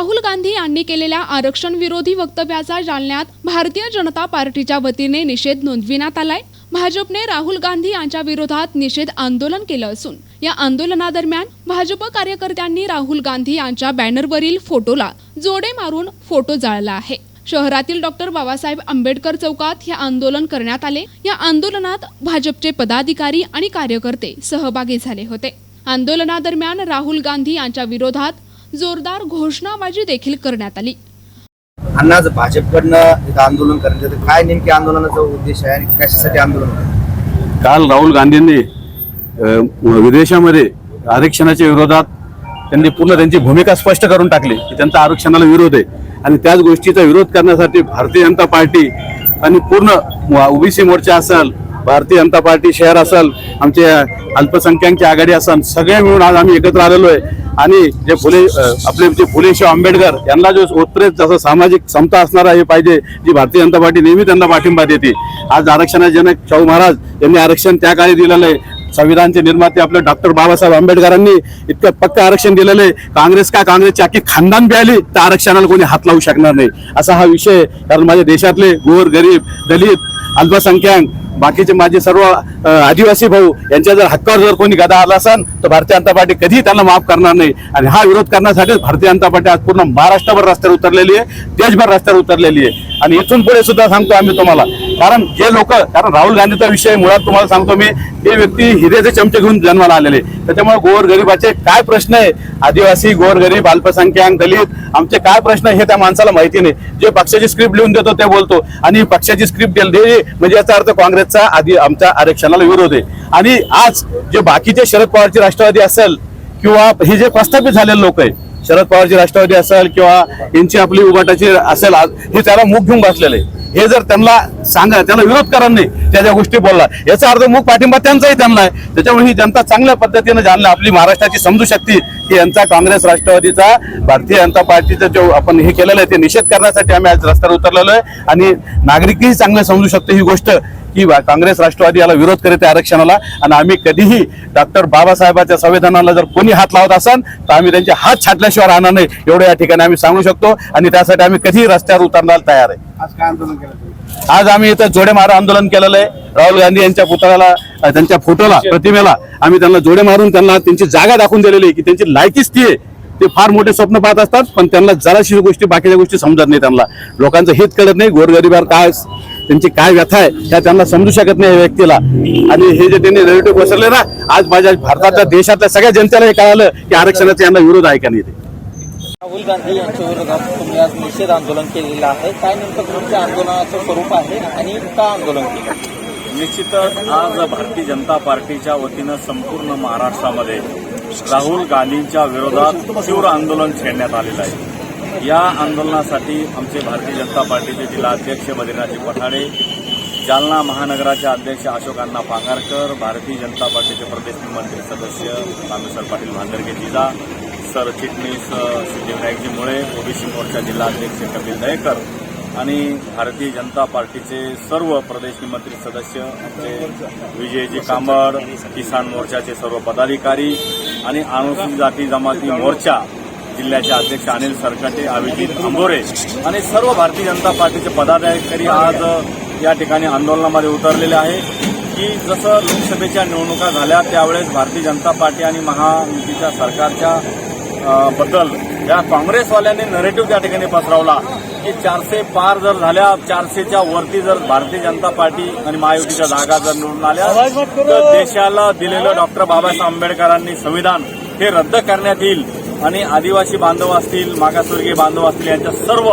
राहुल गांधी यांनी केलेल्या आरक्षण विरोधी वक्तव्याचा जालन्यात भारतीय जनता पार्टीच्या वतीने निषेध नोंदविण्यात आलाय. भाजपने राहुल गांधी यांच्या विरोधात निषेध आंदोलन केलं असून या आंदोलनादरम्यान भाजप कार्यकर्त्यांनी राहुल गांधी यांच्या बॅनरवरील फोटोला जोडे मारून फोटो जाळला आहे. शहरातील डॉक्टर बाबासाहेब आंबेडकर चौकात हे आंदोलन करण्यात आले. या आंदोलनात भाजपचे पदाधिकारी आणि कार्यकर्ते सहभागी झाले होते. आंदोलनादरम्यान राहुल गांधी यांच्या विरोधात जोरदार घोषणाबाजी देखील करण्यात आली. अण्णा आज भाजपकडनं इथं आंदोलन करण्यात येतं. काय नेमकी आंदोलनाचा उद्देश आहे आणि कशासाठी आंदोलन? काल राहुल गांधींनी विदेशामध्ये आरक्षणाच्या विरोधात त्यांनी पूर्ण त्यांची भूमिका स्पष्ट करून टाकली की त्यांचा आरक्षणाला विरोध आहे. आणि त्याच गोष्टीचा विरोध करण्यासाठी भारतीय जनता पार्टी आणि पूर्ण ओबीसी मोर्चा असेल भारतीय जनता पार्टी शहर असेल आमचे अल्पसंख्याकची आघाडी असेल सगळे मिळून आज आम्ही एकत्र आलेलो आहे. आणि जे फुले आपले जे फुले शाह आंबेडकर यांना जो उत्तरेत जसं सामाजिक समता असणारा हे पाहिजे जी भारतीय जनता पार्टी नेहमी त्यांना पाठिंबा देते. आज आरक्षणाचे जनक शाहू महाराज यांनी आरक्षण त्या काळी दिलेलं आहे. संविधानचे निर्माते आपले डॉक्टर बाबासाहेब आंबेडकरांनी इतकं पक्क आरक्षण दिलेलं आहे. काँग्रेस का काँग्रेसची अख्खी खानदान प्याली तर आरक्षणाला कोणी हात लावू शकणार नाही. असा हा विषय कारण माझ्या देशातले गोर गरीब दलित अल्पसंख्याक बाकीचे माझे सर्व आदिवासी भाऊ यांच्या जर हक्कावर जर कोणी गदा आला असेल तर भारतीय जनता पार्टी कधीही त्यांना माफ करणार नाही. आणि हा विरोध करण्यासाठीच भारतीय जनता पार्टी आज पूर्ण महाराष्ट्रभर रस्त्यावर उतरलेली आहे देशभर रस्त्यावर उतरलेली आहे. आणि इथून पुढे सुद्धा सांगतो आम्ही तुम्हाला कारण जे लोक कारण राहुल गांधीचा विषय मुळात तुम्हाला सांगतो मी ते व्यक्ती हिरेचे चमचे घेऊन जन्माला आलेले. त्याच्यामुळे गोर गरीबाचे काय प्रश्न आहे? आदिवासी गोर गरीब अल्पसंख्याक दलित आमचे काय प्रश्न आहे हे त्या माणसाला माहिती नाही. जे पक्षाची स्क्रिप्ट लिहून देतो ते बोलतो. आणि पक्षाची स्क्रिप्ट दिली म्हणजे याचा अर्थ काँग्रेसचा आधी आमच्या आरक्षणाला विरोध आहे. आणि आज जे बाकीचे शरद पवारची राष्ट्रवादी असेल किंवा हे जे प्रस्थापित झालेले लोक आहे शरद पवारची राष्ट्रवादी असेल किंवा यांची आपली उभाटाची असेल आज, हे त्याला मुख घेऊन बसलेले आहे. हे जर त्यांना सांगा त्यांना विरोध करा नाही त्या ज्या गोष्टी बोलला याचा अर्थ मुख पाठिंबा त्यांचाही त्यांना आहे. त्याच्यामुळे ही जनता चांगल्या पद्धतीने जाणलं आपली महाराष्ट्राची समजू शकते की यांचा काँग्रेस राष्ट्रवादीचा भारतीय जनता पार्टीचा जो आपण हे केलेलं आहे ते निषेध करण्यासाठी आम्ही आज रस्त्यावर उतरलेलो आहे. आणि नागरिकही चांगलं समजू शकतो ही गोष्ट की बा- काँग्रेस राष्ट्रवादी याला विरोध करत आहे आरक्षणाला. आणि आम्ही कधीही डॉक्टर बाबासाहेबांच्या संविधानाला जर कोणी हात लावत असाल तर आम्ही त्यांचे हात छाटल्याशिवाय राहणार नाही. एवढं या ठिकाणी आम्ही सांगू शकतो. आणि त्यासाठी आम्ही कधीही रस्त्यावर उतरण्याला तयार आहे. आज काय आंदोलन केलं तुम्ही? आज आम्ही इथं जोडे मारा आंदोलन केलेलं आहे. राहुल गांधी यांच्या पुतळ्याला त्यांच्या फोटोला प्रतिमेला आम्ही त्यांना जोडे मारून त्यांना त्यांची जागा दाखवून दिलेली आहे की त्यांची लायकीच ती आहे. ते फार मोठे स्वप्न पाहत असतात पण त्यांना जराशी गोष्टी बाकीच्या गोष्टी समजत नाही त्यांना. लोकांचं हित कळत नाही गोरगरिबावर काय त्यांची काय व्यथा आहे त्या त्यांना समजू शकत नाही या व्यक्तीला. आणि हे जे त्यांनी नेगेटिव्ह पसरले ना आज माझ्या भारताच्या देशातल्या सगळ्या जनतेला हे कळालं की आरक्षणाचा यांना विरोध आहे का नाही ते. राहुल गांधी यांच्या विरोधात तुम्ही आज निषेध आंदोलन केलेलं आहे. काय नेमकं तुमच्या आंदोलनाचं स्वरूप आहे आणि का आंदोलन केलं? निश्चितच आज भारतीय जनता पार्टीच्या वतीनं संपूर्ण महाराष्ट्रामध्ये राहुल गांधींच्या विरोधात तीव्र आंदोलन छेडण्यात आलेलं आहे. या आंदोलनासाठी आमचे भारतीय जनता पार्टीचे जिल्हाध्यक्ष बद्रीनाथजी पठाडे जालना महानगराचे अध्यक्ष अशोक अण्णा पांगारकर भारतीय जनता पार्टीचे प्रदेश मंत्री सदस्य रामेश्वर पाटील भांदरगे जिजा सरचिटणीस अ, सिद्धिविनायकजी मुळे ओबीसी मोर्चा जिल्हाध्यक्ष कपिल दयेकर आणि भारतीय जनता पार्टीचे सर्व प्रदेश निमंत्रित सदस्य आमचे विजयजी कांबड किसान मोर्चाचे सर्व पदाधिकारी आणि अनुसूचित जाती जमाती मोर्चा जिल्ह्याचे अध्यक्ष अनिल सरकटे अभिजित आंबोरे आणि सर्व भारतीय जनता पार्टीचे पदाधिकारी आज या ठिकाणी आंदोलनामध्ये उतरलेले आहे की जसं लोकसभेच्या निवडणुका झाल्या त्यावेळेस भारतीय जनता पार्टी आणि महायुतीच्या सरकारच्या बद्दल या काँग्रेसवाल्यांनी नरेटिव्ह त्या ठिकाणी पसरवला की चारशे पार जर झाल्या चारशेच्या वरती जर भारतीय जनता पार्टी आणि महायुतीच्या जागा जर निवडून आल्या तर देशाला दिलेलं डॉक्टर बाबासाहेब आंबेडकरांनी संविधान हे रद्द करण्यात येईल. आणि आदिवासी बांधव असतील मागासवर्गीय बांधव असतील यांच्या सर्व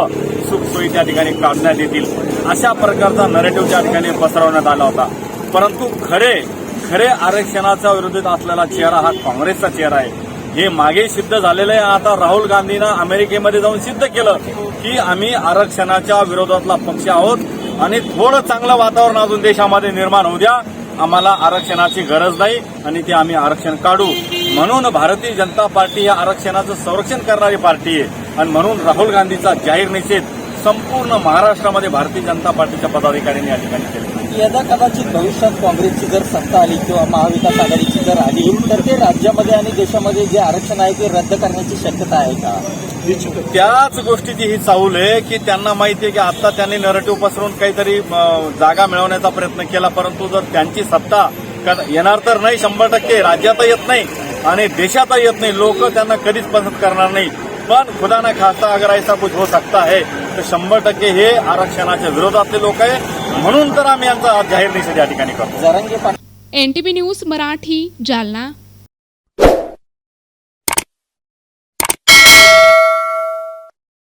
सुखसोयी त्या ठिकाणी काढण्यात येतील. अशा प्रकारचा नरेटिव्ह त्या ठिकाणी पसरवण्यात आला होता. परंतु खरे खरे आरक्षणाच्या विरोधात असलेला चेहरा हा काँग्रेसचा चेहरा आहे. हे मागे सिद्ध झालेलं आहे. आता राहुल गांधीनं अमेरिकेमध्ये जाऊन सिद्ध केलं की आम्ही आरक्षणाच्या विरोधातला पक्ष आहोत आणि थोडं चांगलं वातावरण अजून देशामध्ये निर्माण होऊ द्या. आम्हाला आरक्षणाची गरज नाही आणि ते आम्ही आरक्षण काढू. म्हणून भारतीय जनता पार्टी या आरक्षणाचं संरक्षण करणारी पार्टी आहे. आणि म्हणून राहुल गांधीचा जाहीर निषेध संपूर्ण महाराष्ट्रामध्ये भारतीय जनता पार्टीच्या पदाधिकाऱ्यांनी या ठिकाणी केला. यदा कदाचित भविष्यात काँग्रेसची जर सत्ता आली किंवा महाविकास आघाडीची जर आली तर ते राज्यामध्ये आणि देशामध्ये जे आरक्षण आहे ते रद्द करण्याची शक्यता आहे का? त्याच गोष्टीची ही चाऊल आहे की त्यांना माहिती आहे की आता त्यांनी नरेटिव्ह पसरून काहीतरी जागा मिळवण्याचा प्रयत्न केला परंतु जर त्यांची सत्ता येणार तर नाही शंभर टक्के. राज्यातही येत नाही आणि देशातही येत नाही. लोक त्यांना कधीच पसंत करणार नाही. पण खुदा ना खासा अगर ऐसा कुछ हो सकता है. तर शंभर टक्के हे आरक्षणाच्या विरोधातले लोक आहे. म्हणून तर आम्ही यांचा जाहीर निषेध या ठिकाणी करतो. जरांगे न्यूज मराठी जालना.